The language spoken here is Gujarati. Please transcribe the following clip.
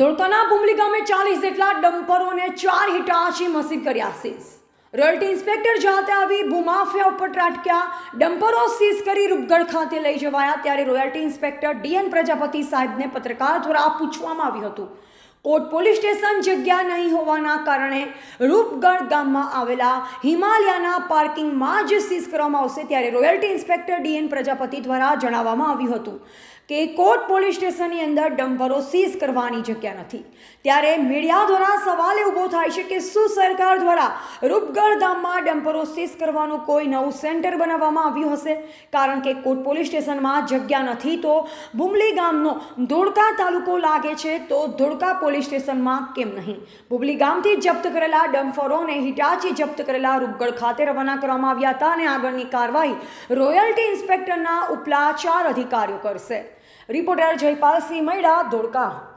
ધોળકાના ભૂમલી ગામે ચાલીસ જેટલા ડમ્પરોને ચાર હિટાચી મસીદ કર્યા સીઝ. રોયલ્ટી ઇન્સ્પેક્ટર જાતે આવી ભૂમાફિયા ઉપર ત્રાટક્યા, ડમ્પરો સીઝ કરી રૂપગઢ ખાતે લઈ જવાયા ત્યારે રોયલ્ટી ઇન્સ્પેક્ટર ડીએન પ્રજાપતિ સાહેબને પત્રકાર દ્વારા પૂછવામાં આવ્યું હતું. કોટ પોલીસ સ્ટેશન જગ્યા નહીં હોવાના કારણે રૂપગઢ ગામમાં આવેલા હિમાલયાના પાર્કિંગમાં જ સીઝ કરવામાં આવશે ત્યારે રોયલ્ટી ઇન્સ્પેક્ટર ડીએન પ્રજાપતિ દ્વારા જણાવવામાં આવ્યું હતું કે કોટ પોલીસ સ્ટેશનની અંદર ડમ્પરો સીઝ કરવાની જગ્યા નથી. ત્યારે મીડિયા દ્વારા સવાલ ઊભો થાય છે કે શું સરકાર દ્વારા રૂપગઢ ગામમાં ડમ્પરો સીઝ કરવાનું કોઈ નવું સેન્ટર બનાવવામાં આવ્યું હશે? કારણ કે કોટ પોલીસ સ્ટેશનમાં જગ્યા નથી તો બુમલી ગામનો ધોળકા તાલુકો લાગે છે તો ધોળકા પોલીસ સ્ટેશનમાં કેમ નહીં? બુબલી ગામથી જપ્ત કરેલા ડમ્ફરોને હિટાચી જપ્ત કરેલા રૂપગઢ ખાતે રવાના કરવામાં આવ્યા હતા અને આગળની કાર્યવાહી રોયલ્ટી ઇન્સ્પેક્ટરના ઉપલા ચાર અધિકારીઓ કરશે. રિપોર્ટર જયપાલસિંહ મૈડા, ધોળકા.